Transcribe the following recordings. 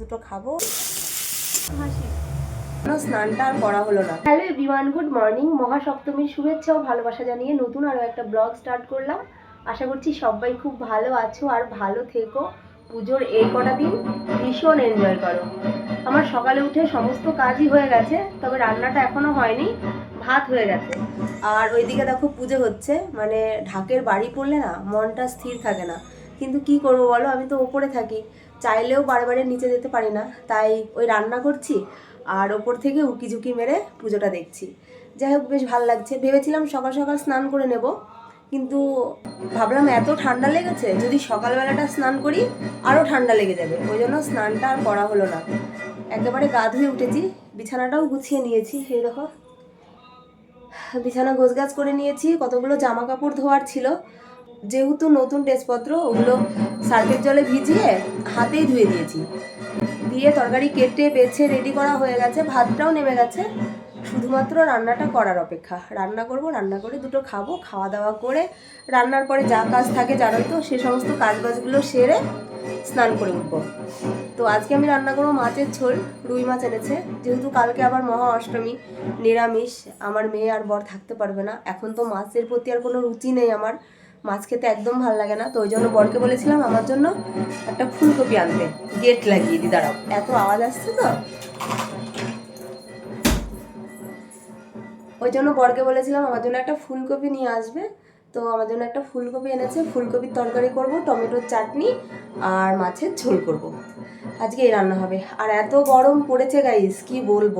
দুটো খাব। স্নানটা আর করা হলো না। Hello everyone good morning. মহাসপ্তমীর শুভেচ্ছা ও ভালোবাসা জানিয়ে নতুন আরও একটা ব্লগ স্টার্ট করলাম। আশা করছি সবাই খুব ভালো আছো আর ভালো থেকো। পুজোর এই কটা দিন ভীষণ এনজয় করো। আমার সকালে উঠে সমস্ত কাজই হয়ে গেছে তবে রান্নাটা এখনও হয়নি ভাত হয়ে গেছে। আর ওইদিকে দেখো পুজো হচ্ছে মানে ঢাকের বাড়ি পড়লে না মনটা স্থির থাকে না। কিন্তু কি করব বলো? আমি তো ওপরে থাকি। চাইলেও বারে নিচে যেতে পারি না। তাই ওই রান্না করছি আর ওপর থেকে উকি ঝুঁকি মেরে পুজোটা দেখছি। যাই হোক, বেশ ভালো লাগছে। ভেবেছিলাম সকাল সকাল স্নান করে নেব, কিন্তু ভাবলাম এত ঠান্ডা লেগেছে, যদি সকালবেলাটা স্নান করি আরও ঠান্ডা লেগে যাবে। ওই জন্য স্নানটা আর করা হলো না। একেবারে গা ধুয়ে উঠেছি, বিছানাটাও গুছিয়ে নিয়েছি, এই দেখো। বিছানা গোছগাছ করে নিয়েছি, কতগুলো জামা কাপড় ধোয়ার ছিল। যেহেতু নতুন ড্রেসপত্র ওগুলো সার্ফের জলে ভিজিয়ে হাতেই ধুয়ে দিয়েছি। দিয়ে তরকারি কেটে, বেছে রেডি করা হয়ে গেছে। ভাতটাও নেমে গেছে। শুধুমাত্র রান্নাটা করার অপেক্ষা। রান্না করব, রান্না করে দুটো খাব, খাওয়া দাওয়া করে রান্নার পরে যা কাজ থাকে জানোই তো, সে সমস্ত কাজ বাজগুলো সেরে স্নান করে উঠবো। তো আজকে আমি রান্না করব মাছের ঝোল, রুই মাছ এনেছে। যেহেতু কালকে আবার মহা অষ্টমী, নিরামিষ, আমার মেয়ে আর বর থাকতে পারবে না। এখন তো মাছের প্রতি আর কোনো রুচি নেই আমার। মাছ খেতে একদম ভালো লাগে না, তো ওই জন্য বরকে বলেছিলাম আমার জন্য একটা ফুলকপি আনতে। গেট লাগিয়ে দি, দাঁড়াও। এত আওয়াজ আসছে তো? ওই জন্য বরকে বলেছিলাম আমার জন্য একটা ফুলকপি নিয়ে আসবে। তো আমার জন্য একটা ফুলকপি এনেছে, ফুলকপির তরকারি করব, টমেটোর চাটনি আর মাছের ঝোল করব। আজকে এই রান্না হবে। আর এত গরম পড়েছে গাইস কি বলব?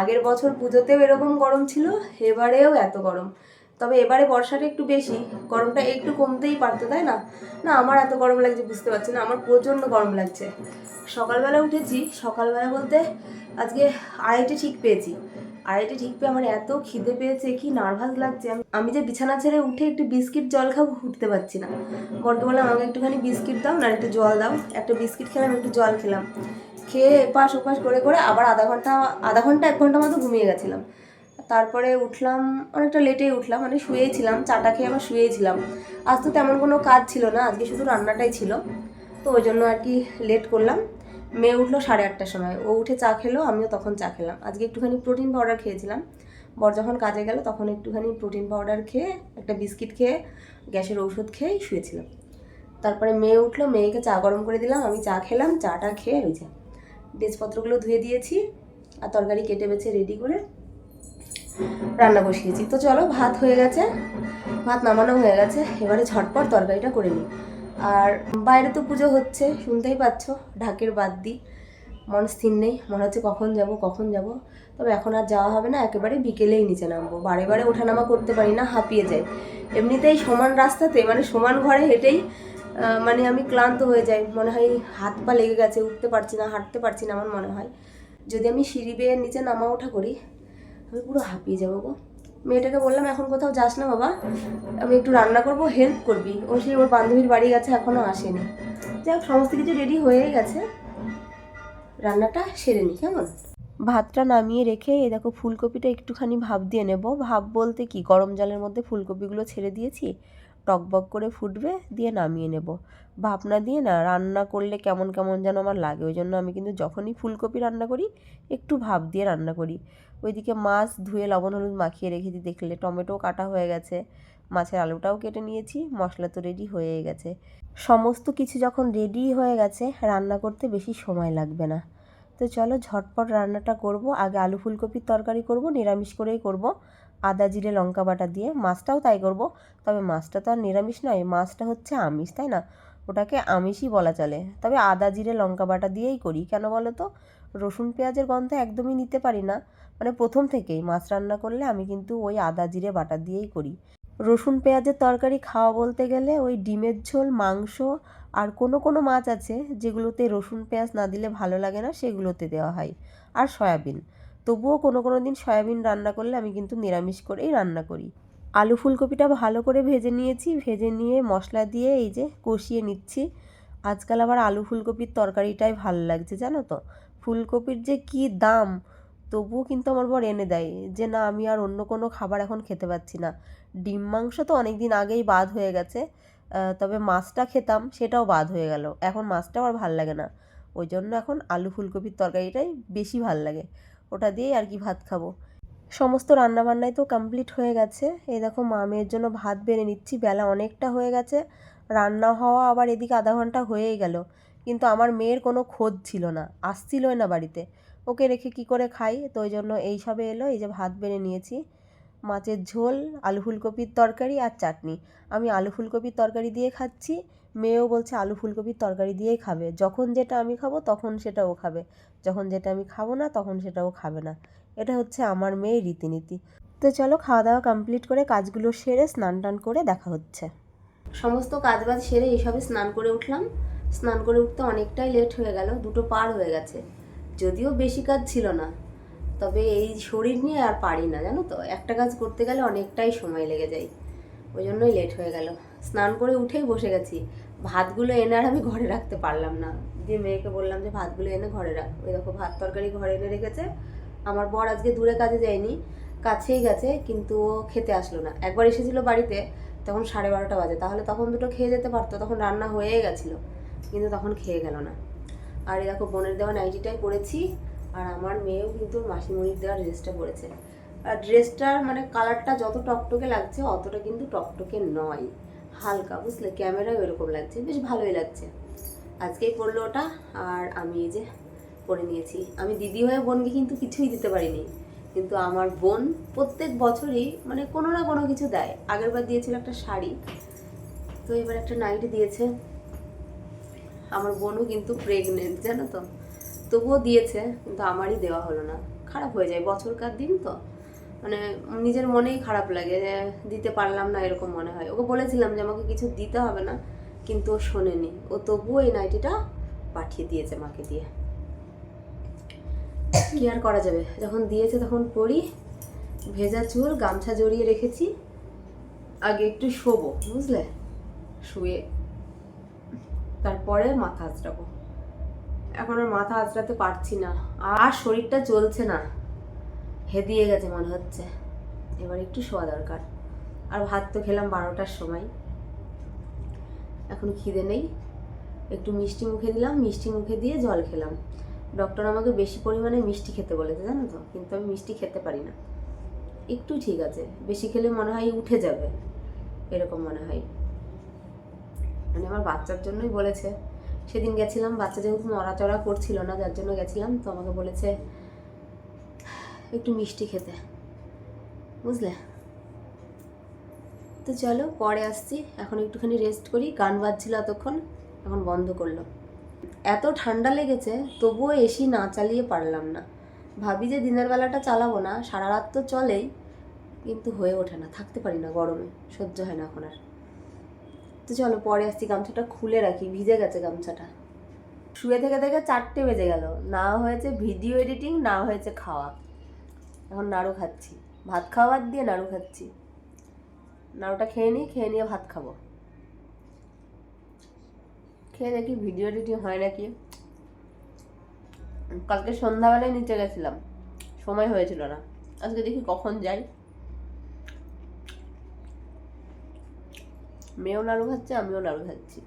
আগের বছর পুজোতেও এরকম গরম ছিল, এবারেও এত গরম। তবে এবারে বর্ষাটা একটু বেশি, গরমটা একটু কমতেই পারতো, তাই না? না, আমার এত গরম লাগছে, বুঝতে পারছি না, আমার প্রচণ্ড গরম লাগছে। সকালবেলা উঠেছি, সকালবেলা বলতে আজকে আড়াইটে ঠিক পেয়েছি। আড়াইটে ঠিক পেয়ে আমার এত খিদে পেয়েছে, কি নার্ভাস লাগছে। আমি যে বিছানা ছেড়ে উঠে একটু বিস্কিট জল খাব, উঠতে পারছি না। বরকে বললাম, আমাকে একটুখানি বিস্কিট দাও, না একটু জল দাও। একটা বিস্কিট খেলাম, একটু জল খেলাম। খেয়ে এপাশ ওপাশ করে করে আবার আধা ঘণ্টা আধা ঘণ্টা, এক ঘণ্টা মতো ঘুমিয়ে গেছিলাম। তারপরে উঠলাম, অনেকটা লেটেই উঠলাম মানে শুয়েই ছিলাম চাটা খেয়ে আবার শুয়েই ছিলাম আজ তো তেমন কোনো কাজ ছিল না, আজকে শুধু রান্নাটাই ছিল। তো ওই জন্য আর কি লেট করলাম। মেয়ে উঠল সাড়ে আটটার সময়, ও উঠে চা খেলো, আমিও তখন চা খেলাম। আজকে একটুখানি প্রোটিন পাউডার খেয়েছিলাম। বর যখন কাজে গেল, তখন একটুখানি প্রোটিন পাউডার খেয়ে, একটা বিস্কিট খেয়ে, গ্যাসের ঔষধ খেয়েই শুয়েছিলাম। তারপরে মেয়ে উঠল, মেয়েকে চা গরম করে দিলাম, আমি চা খেলাম, চাটা খেয়ে ওই যে ড্রেসপত্রগুলো ধুয়ে দিয়েছি, আর তরকারি কেটে বেছে রেডি করে রান্না বসিয়েছি। তো চলো, ভাত হয়ে গেছে, ভাত নামানো হয়ে গেছে। এবারে ঝটপট তরকারিটা করে নিই। আর বাইরে তো পুজো হচ্ছে, শুনতেই পাচ্ছ, ঢাকের বাদ দিই মন স্থির নেই, মনে হচ্ছে কখন যাব কখন যাব। তবে এখন আর যাওয়া হবে না, একেবারে বিকেলেই নিচে নামবো। বারে বারে ওঠানামা করতে পারি না, হাঁপিয়ে যাই। এমনিতেই সমান রাস্তাতে মানে সমান ঘরে হেঁটেই মানে আমি ক্লান্ত হয়ে যাই। মনে হয় হাত পা লেগে গেছে, উঠতে পারছি না, হাঁটতে পারছি না, আমার মনে হয়। যদি আমি সিঁড়ি বেয়ে নিচে নামা ওঠা করি আমি পুরো হাঁপিয়ে যাব গো। মেয়েটাকে বললাম, এখন কোথাও যাস না বাবা। আমি একটু রান্না করব হেল্প করবি। ও সেই ওর বান্ধবীর বাড়ি গেছে এখনও আসেনি। যাই হোক, সমস্ত কিছু রেডি হয়েই গেছে। রান্নাটা সেরে নি, কেমন? ভাতটা নামিয়ে রেখে, এই দেখো ফুলকপিটা একটুখানি ভাপ দিয়ে নেব। ভাপ বলতে কি, গরম জলের মধ্যে ফুলকপিগুলো ছেড়ে দিয়েছি। টকবক করে ফুটবে, দিয়ে নামিয়ে নেব। ভাপ না দিয়ে না রান্না করলে কেমন কেমন যেন আমার লাগে। ওই জন্য আমি কিন্তু যখনই ফুলকপি রান্না করি, একটু ভাপ দিয়ে রান্না করি। ওইদিকে মাছ ধুয়ে লবণ, হলুদ মাখিয়ে রেখেছি দেখলে টমেটো কাটা হয়ে গেছে। মাছের আলুটাও কেটে নিয়েছি, মশলা তো রেডি হয়ে গেছে। সমস্ত কিছু যখন রেডি হয়ে গেছে, রান্না করতে বেশি সময় লাগবে না। তো চলো ঝটপট রান্নাটা করব। আগে আলু ফুলকপির তরকারি করব, নিরামিষ করেই করব। আদা, জিরে, লঙ্কা বাটা দিয়ে মাছটাও তাই করব। তবে মাছটা তো আর নিরামিষ নয়, মাছটা হচ্ছে আমিষ, তাই না? ওটাকে আমিষই বলা চলে। তবে আদা, জিরে, লঙ্কা বাটা দিয়েই করি। কেন বলো তো? রসুন, পেঁয়াজের গন্ধ একদমই নিতে পারি না। মানে প্রথম থেকেই মাছ রান্না করলে আমি কিন্তু ওই আদা, জিরে, বাটা দিয়েই করি। রসুন, পেঁয়াজের তরকারি খাওয়া বলতে গেলে ওই ডিমের ঝোল, মাংস আর কোনো কোনো মাছ আছে যেগুলোতে রসুন, পেঁয়াজ না দিলে ভালো লাগে না, সেগুলোতে দেওয়া হয়। আর সয়াবিন। তবুও কোনো কোনো দিন সয়াবিন রান্না করলে আমি কিন্তু নিরামিষ করেই রান্না করি। আলু ফুলকপিটা ভালো করে ভেজে নিয়েছি, ভেজে নিয়ে মশলা দিয়ে এই যে কষিয়ে নিচ্ছি। আজকাল আবার আলু ফুলকপির তরকারিটাই ভালো লাগছে, জানো তো? ফুলকপির যে কী দাম, তবুও কিন্তু আমার বর এনে দেয় যে, না, আমি আর অন্য কোনো খাবার এখন খেতে পাচ্ছি না। ডিম মাংস তো অনেক দিন আগেই বাদ হয়ে গেছে তবে মাছটা খেতাম, সেটাও বাদ হয়ে গেল। এখন মাছটাও আর ভালো লাগে না। ওই জন্য এখন আলু ফুলকপির তরকারিটাই বেশি ভালো লাগে। ওটা দিয়েই আর কি ভাত খাব। সমস্ত রান্নাবান্নাই তো কমপ্লিট হয়ে গেছে। এই দেখো মা মেয়ের জন্য ভাত বেড়ে নিচ্ছি, বেলা অনেকটা হয়ে গেছে। রান্না হওয়া আবার এদিকে আধা ঘণ্টা হয়েই গেল। কিন্তু আমার মেয়ের কোনো খোঁজ ছিল না, আসছিলই না বাড়িতে। ওকে রেখে কি করে খাই? তো ওই জন্য এই সবে এলো, এই যে ভাত বেড়ে নিয়েছি। মাছের ঝোল, আলু ফুলকপির তরকারি আর চাটনি। আমি আলু ফুলকপির তরকারি দিয়ে খাচ্ছি। মেয়েও বলছে, আলু ফুলকপির তরকারি দিয়েই খাবে। যখন যেটা আমি খাব, তখন সেটা ও খাবে। যখন যেটা আমি খাব না, তখন সেটা ও খাবে না। এটা হচ্ছে আমার মেয়ের রীতিনীতি। তো চলো খাওয়া দাওয়া কমপ্লিট করে কাজগুলো সেরে স্নান টান করে দেখা হচ্ছে। সমস্ত কাজ বাজ সেরে এইসবে স্নান করে উঠলাম। স্নান করে উঠতে অনেকটাই লেট হয়ে গেল, দুটো পার হয়ে গেছে। যদিও বেশি কাজ ছিল না, তবে এই শরীর নিয়ে আর পারি না, জানো তো? একটা কাজ করতে গেলে অনেকটাই সময় লেগে যায়। ওই জন্যই লেট হয়ে গেল। স্নান করে উঠেই বসে গেছি। ভাতগুলো এনে আর আমি ঘরে রাখতে পারলাম না। দিয়ে মেয়েকে বললাম যে, ভাতগুলো এনে ঘরে রাখ। ওই দেখো, ভাত তরকারি ঘরে এনে রেখেছে। আমার বর আজকে দূরে কাজে যায়নি, কাছেই গেছে, কিন্তু ও খেতে আসলো না। একবার এসেছিল বাড়িতে, তখন সাড়ে বারোটা বাজে। তাহলে তখন দুটো খেয়ে যেতে পারতো, তখন রান্না হয়েই গেছিল, কিন্তু তখন খেয়ে গেল না। আর এই দেখো, বোনের দেওয়া নাইটিটাই পরেছি, আর আমার মেয়েও কিন্তু মাসিমণির দেওয়া ড্রেসটা পরেছে। আর ড্রেসটার মানে কালারটা যত টকটকে লাগছে, অতটা কিন্তু টকটকে নয়। হালকা, বুঝলে? ক্যামেরায় এরকম লাগছে। বেশ ভালোই লাগছে। আজকেই পরলো ওটা, আর আমি এই যে পরে নিয়েছি। আমি দিদি হয়ে বোনকে কিন্তু কিছুই দিতে পারিনি। কিন্তু আমার বোন প্রত্যেক বছরই মানে কোনো না কোনো কিছু দেয়। আগের বার দিয়েছিল একটা শাড়ি, তো এবার একটা নাইটি দিয়েছে। আমার বোনও কিন্তু প্রেগনেন্ট জানো তো? তবুও দিয়েছে, কিন্তু আমারই দেওয়া হলো না। খারাপ হয়ে যায়। বছরকার দিন তো। মানে নিজের মনেই খারাপ লাগে যে দিতে পারলাম না এরকম মনে হয়। ওকে বলেছিলাম যে আমাকে কিছু দিতে হবে না, কিন্তু ও শোনেনি। ও তবুও এই নাইটিটা পাঠিয়ে দিয়েছে মাকে দিয়ে। কি আর করা যাবে? যখন দিয়েছে তখন পড়ি ভেজা চুল, গামছা জড়িয়ে রেখেছি, আগে একটু শোবো, বুঝলে? শুয়ে। তারপরে মাথা আঁচড়াবো। এখন আর মাথা আঁচড়াতে পারছি না। আর শরীরটা চলছে না। হেদিয়ে গেছে মনে হচ্ছে। এবার একটু শোয়া দরকার। আর ভাত তো খেলাম বারোটার সময়। এখন খিদে নেই। একটু মিষ্টি মুখে দিলাম, মিষ্টি মুখে দিয়ে জল খেলাম। ডক্টর আমাকে বেশি পরিমাণে মিষ্টি খেতে বলেছে, জানো তো? কিন্তু আমি মিষ্টি খেতে পারি না। একটু ঠিক আছে। বেশি খেলে মনে হয় উঠে যাবে। এরকম মনে হয়। মানে আমার বাচ্চার জন্যই বলেছে। সেদিন গেছিলাম, বাচ্চা যেহেতু নড়াচড়া করছিল না, যার জন্য গেছিলাম, তো আমাকে বলেছে একটু মিষ্টি খেতে। বুঝলে? তো চলো, পরে আসছি। এখন একটুখানি রেস্ট করি। গান বাজছিল এতক্ষণ, এখন বন্ধ করল। এত ঠান্ডা লেগেছে, তবুও এসি না চালিয়ে পারলাম না। ভাবি যে দিনের বেলাটা চালাবো না, সারা রাত তো চলেই, কিন্তু হয়ে ওঠে না। থাকতে পারি না গরমে, সহ্য হয় না এখন আর। তো চলো, পরে আসছি। গামছাটা খুলে রাখি, ভিজে গেছে গামছাটা। শুয়ে থেকে থেকে চারটে বেজে গেল। না হয়েছে ভিডিও এডিটিং না হয়েছে খাওয়া। এখন নাড়ু খাচ্ছি। ভাত খাওয়ার দিয়ে নাড়ু খাচ্ছি। নাড়ুটা খেয়ে নিই খেয়ে নিয়ে ভাত খাব। খেয়ে দেখি ভিডিও এডিটিং হয় নাকি। কালকে সন্ধ্যাবেলায় নিচে গেছিলাম। সময় হয়েছিল না। আজকে দেখি কখন যাই। মেয়েও নাড়ু খাচ্ছে, আমিও নাড়ু খাচ্ছি।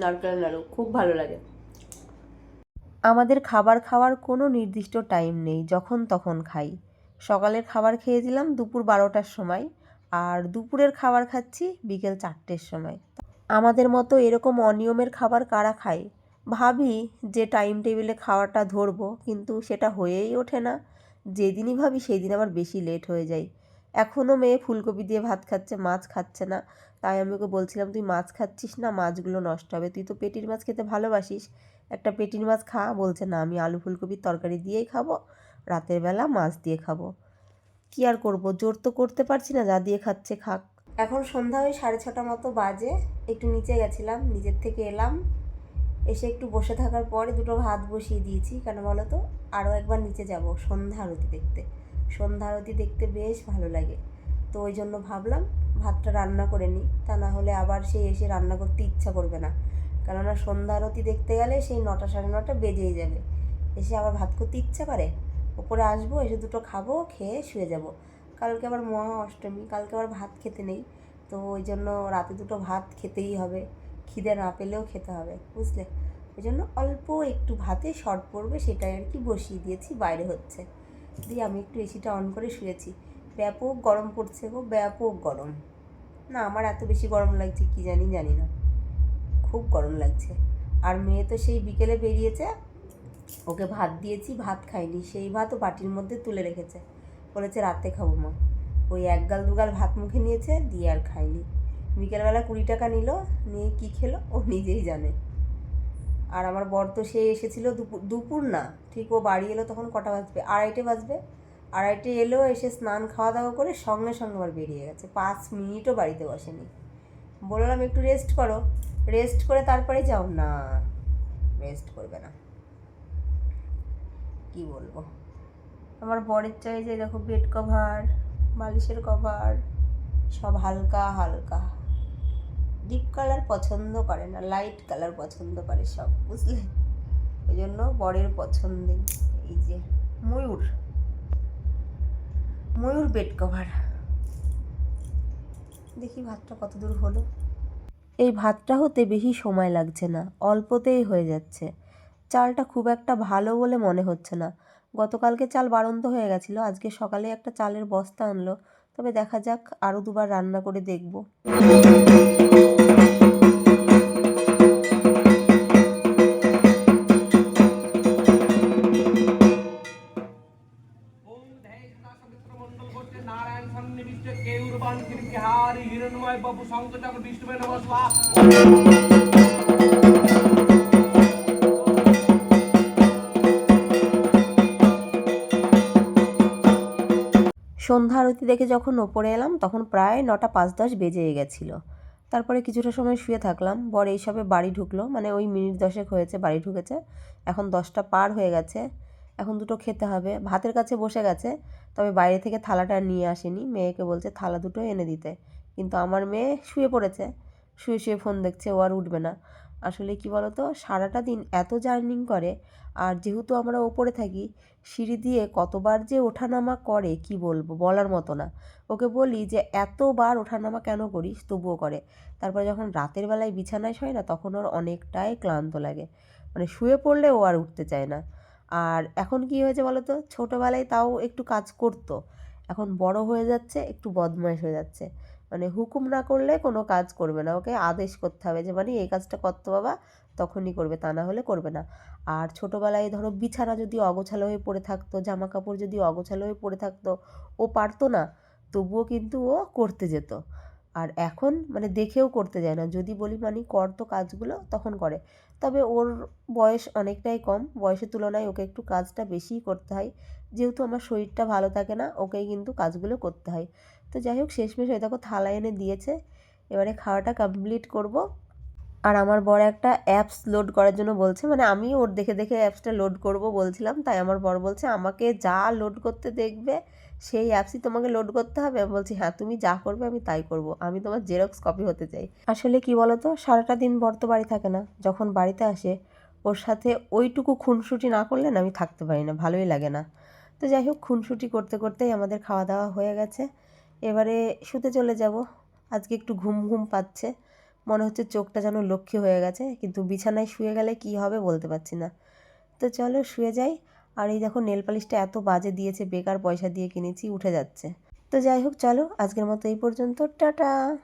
নারকেল নাড়ু, খুব ভালো লাগে। আমাদের খাবার খাওয়ার কোনো নির্দিষ্ট টাইম নেই, যখন তখন খাই। সকালের খাবার খেয়েছিলাম দুপুর বারোটার সময় আর দুপুরের খাবার খাচ্ছি বিকেল চারটের সময়। আমাদের মতো এরকম অনিয়মের খাবার কারা খায়? ভাবি যে টাইম টেবিলে খাওয়াটা ধরবো, কিন্তু সেটা হয়েই ওঠে না। যেদিনই ভাবি সেই দিন আবার বেশি লেট হয়ে যায়। এখনও মেয়ে ফুলকপি দিয়ে ভাত খাচ্ছে, মাছ খাচ্ছে না। তাই আমি ওকে বলছিলাম, তুই মাছ খাচ্ছিস না, মাছগুলো নষ্ট হবে। তুই তো পেটির মাছ খেতে ভালোবাসিস। একটা পেটির মাছ খা, বলছে, না, আমি আলু ফুলকপির তরকারি দিয়েই খাব, রাতের বেলা মাছ দিয়ে খাব। কি আর করব? জোর তো করতে পারছি না, যা দিয়ে খাচ্ছে খাক। এখন সন্ধ্যা ওই সাড়ে ছটা মতো বাজে, একটু নিচে গেছিলাম, নিজের থেকে এলাম। এসে একটু বসে থাকার পরে দুটো ভাত বসিয়ে দিয়েছি, কেন বলো তো? আরও একবার নিচে যাব, সন্ধ্যা আরতি দেখতে। সন্ধ্যা আরতি দেখতে বেশ ভালো লাগে। তো ওই জন্য ভাবলাম, ভাতটা রান্না করে নিই। তা না হলে আবার সেই এসে রান্না করতে ইচ্ছা করবে না। কেননা সন্ধ্যা আরতি দেখতে গেলে সেই নটা সাড়ে নটা বেজেই যাবে। এসে আবার ভাত করতে ইচ্ছা করে? ওপরে আসব, এসে দুটো খাব, খেয়ে শুয়ে যাব। কালকে আবার মহা অষ্টমী কালকে আবার ভাত খেতে নেই। তো ওই জন্য রাতে দুটো ভাত খেতেই হবে। খিদে না পেলেও খেতে হবে, বুঝলে? ওই জন্য অল্প একটু ভাতে শর্ট পড়বে, সেটাই আর কি বসিয়ে দিয়েছি, বাইরে হচ্ছে। দিয়ে আমি একটু এসিটা অন করে শুয়েছি। ব্যাপক গরম পড়ছে গো, ব্যাপক গরম। না, আমার এত বেশি গরম লাগছে, কি জানি জানি না। খুব গরম লাগছে। আর মেয়ে তো সেই বিকেলে বেরিয়েছে। ওকে ভাত দিয়েছি, ভাত খাইনি। সেই ভাতও বাটির মধ্যে তুলে রেখেছে। বলেছে, রাতে খাব মা। ওই এক গাল দুগাল ভাত মুখে নিয়েছে, দিয়ে আর খাইনি বিকেলবেলা কুড়ি টাকা নিল, নিয়ে কী খেলো, ও নিজেই জানে। আর আমার বর তো সে এসেছিল দুপুর দুপুর না, ঠিক ও বাড়ি এলো তখন কটা বাজবে? আড়াইটে বাজবে। আড়াইটে এলো, এসে স্নান খাওয়া দাওয়া করে সঙ্গে সঙ্গে আবার বেরিয়ে গেছে। পাঁচ মিনিটও বাড়িতে বসেনি বললাম, একটু রেস্ট করো। রেস্ট করে তারপরে যাও? না, রেস্ট করবে না। কি বলব? আমার বরের চাই যে দেখো বেড কভার বালিশের কভার সব হালকা হালকা। ডিপ কালার পছন্দ করে না লাইট কালার পছন্দ করে সব, বুঝলে? ওই জন্য বরের পছন্দে এই যে ময়ূর ময়ূর বেড কভার দেখি ভাতটা কত দূর হলো। এই ভাতটা হতে বেশি সময় লাগছে না, অল্পতেই হয়ে যাচ্ছে। চালটা খুব একটা ভালো বলে মনে হচ্ছে না। গতকালকে চাল বাড়ন্ত হয়ে গেছিল, আজকে সকালে একটা চালের বস্তা আনলো। তবে দেখা যাক আরও দুবার রান্না করে দেখব। সন্ধ্যা আরতি দেখে যখন ওপরে এলাম, তখন প্রায় নটা পাঁচ দশ বেজে গেছিল। তারপরে কিছুটা সময় শুয়ে থাকলাম। বর এইসবে বাড়ি ঢুকলো। মানে ওই মিনিট দশেক হয়েছে বাড়ি ঢুকেছে। এখন দশটা পার হয়ে গেছে। এখন দুটো খেতে হবে। ভাতের কাছে বসে গেছে। তবে বাইরে থেকে থালাটা নিয়ে আসেনি। মেয়েকে বলছে, থালা দুটো এনে দিতে। কিন্তু আমার মেয়ে শুয়ে পড়েছে। শুয়ে শুয়ে ফোন দেখছে। ও আর উঠবে না। আসলে কি বলতো? সারাটা দিন এত জার্নিং করে, আর যেহেতু আমরা ওপরে থাকি, সিঁড়ি দিয়ে কতবার যে ওঠানামা করে, কি বলব? বলার মতো না। ওকে বলি যে, এতবার ওঠানামা কেন করিস? তবুও করে। তারপরে যখন রাতের বেলায় বিছানায় শোয় না, তখন ওর অনেকটাই ক্লান্ত লাগে। মানে শুয়ে পড়লে ও আর উঠতে চায় না। আর এখন কি হয়েছে বলো তো ছোটোবেলায় তাও একটু কাজ করতো। এখন বড় হয়ে যাচ্ছে, একটু বদমাইশ হয়ে যাচ্ছে। মানে হুকুম না করলে কোনো কাজ করবে না। ওকে আদেশ করতে হবে যে মানে এই কাজটা করতো বাবা, তখনই করবে, তা না হলে করবে না। আর ছোটোবেলায় ধরো বিছানা যদি অগোছালো হয়ে পড়ে থাকতো জামা কাপড় যদি অগোছালো হয়ে পড়ে থাকতো, ও পারতো না, তবুও কিন্তু ও করতে যেত। আর এখন মানে দেখেও করতে যায় না। যদি বলি মানে কর তো কাজগুলো তখন করে। তবে ওর বয়স অনেকটাই কম। বয়সের তুলনায় ওকে একটু কাজটা বেশিই করতে হয়। যেহেতু আমার শরীরটা ভালো থাকে না, ওকেই কিন্তু কাজগুলো করতে হয়। তো যাই হোক, শেষমেশ হয়ে দেখো থালা এনে দিয়েছে। এবারে খাওয়াটা কমপ্লিট করব। আর আমার বড় একটা অ্যাপস লোড করার জন্য বলছে। মানে আমি ওর দেখে দেখে অ্যাপসটা লোড করব বলছিলাম। তাই আমার বর বলছে, আমাকে যা লোড করতে দেখবে সেই অ্যাপসই তোমাকে লোড করতে হবে। আমি বলছি হ্যাঁ তুমি যা করবে আমি তাই করব। আমি তোমার জেরক্স কপি হতে চাই। আসলে কি বলো তো সারাটা দিন বর তো বাড়ি থাকে না। যখন বাড়িতে আসে, ওর সাথে ওইটুকু খুনসুটি না করলে না আমি থাকতে পারি না, ভালোই লাগে না। তো যাই হোক, খুনসুটি করতে করতেই আমাদের খাওয়া দাওয়া হয়ে গেছে। এবারে শুতে চলে যাব। আজকে একটু ঘুম ঘুম পাচ্ছে। মনে হচ্ছে চোখটা যেন লক্ষ্মী হয়ে গেছে, কিন্তু বিছানায় শুয়ে গেলে কি হবে বলতে পারছি না। তো চলো শুয়ে যাই। আর এই দেখো নেল পালিশটা এত বাজে দিয়েছে, বেকার পয়সা দিয়ে কিনেছি, উঠে যাচ্ছে। তো যাই হোক, চলো আজকের মতো এই পর্যন্ত, টাটা!